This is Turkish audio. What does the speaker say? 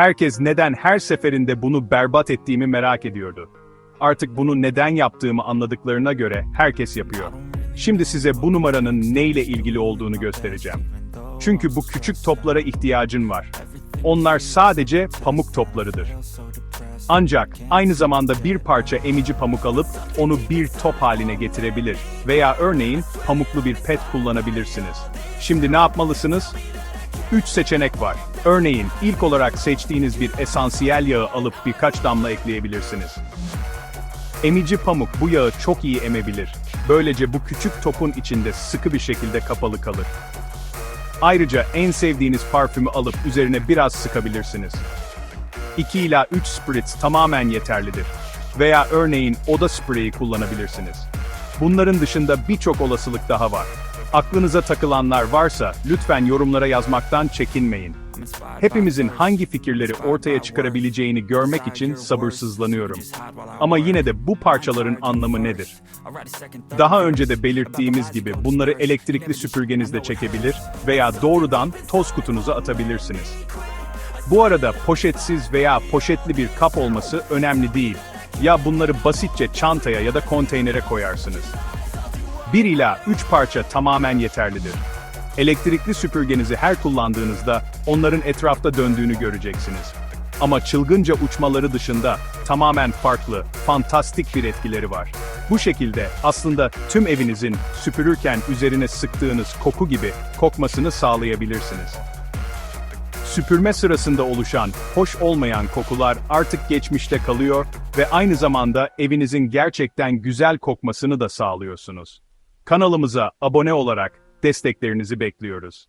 Herkes neden her seferinde bunu berbat ettiğimi merak ediyordu. Artık bunu neden yaptığımı anladıklarına göre herkes yapıyor. Şimdi size bu numaranın neyle ilgili olduğunu göstereceğim. Çünkü bu küçük toplara ihtiyacın var. Onlar sadece pamuk toplarıdır. Ancak aynı zamanda bir parça emici pamuk alıp onu bir top haline getirebilir veya örneğin pamuklu bir pet kullanabilirsiniz. Şimdi ne yapmalısınız? 3 seçenek var. Örneğin ilk olarak seçtiğiniz bir esansiyel yağı alıp birkaç damla ekleyebilirsiniz. Emici pamuk bu yağı çok iyi emebilir. Böylece bu küçük topun içinde sıkı bir şekilde kapalı kalır. Ayrıca en sevdiğiniz parfümü alıp üzerine biraz sıkabilirsiniz. 2 ila 3 spritz tamamen yeterlidir. Veya örneğin oda spreyi kullanabilirsiniz. Bunların dışında birçok olasılık daha var. Aklınıza takılanlar varsa lütfen yorumlara yazmaktan çekinmeyin. Hepimizin hangi fikirleri ortaya çıkarabileceğini görmek için sabırsızlanıyorum. Ama yine de bu parçaların anlamı nedir? Daha önce de belirttiğimiz gibi bunları elektrikli süpürgenizle çekebilir veya doğrudan toz kutunuza atabilirsiniz. Bu arada poşetsiz veya poşetli bir kap olması önemli değil. Ya bunları basitçe çantaya ya da konteynere koyarsınız. 1 ila 3 parça tamamen yeterlidir. Elektrikli süpürgenizi her kullandığınızda onların etrafta döndüğünü göreceksiniz. Ama çılgınca uçmaları dışında tamamen farklı, fantastik bir etkileri var. Bu şekilde aslında tüm evinizin süpürürken üzerine sıktığınız koku gibi kokmasını sağlayabilirsiniz. Süpürme sırasında oluşan, hoş olmayan kokular artık geçmişte kalıyor ve aynı zamanda evinizin gerçekten güzel kokmasını da sağlıyorsunuz. Kanalımıza abone olarak desteklerinizi bekliyoruz.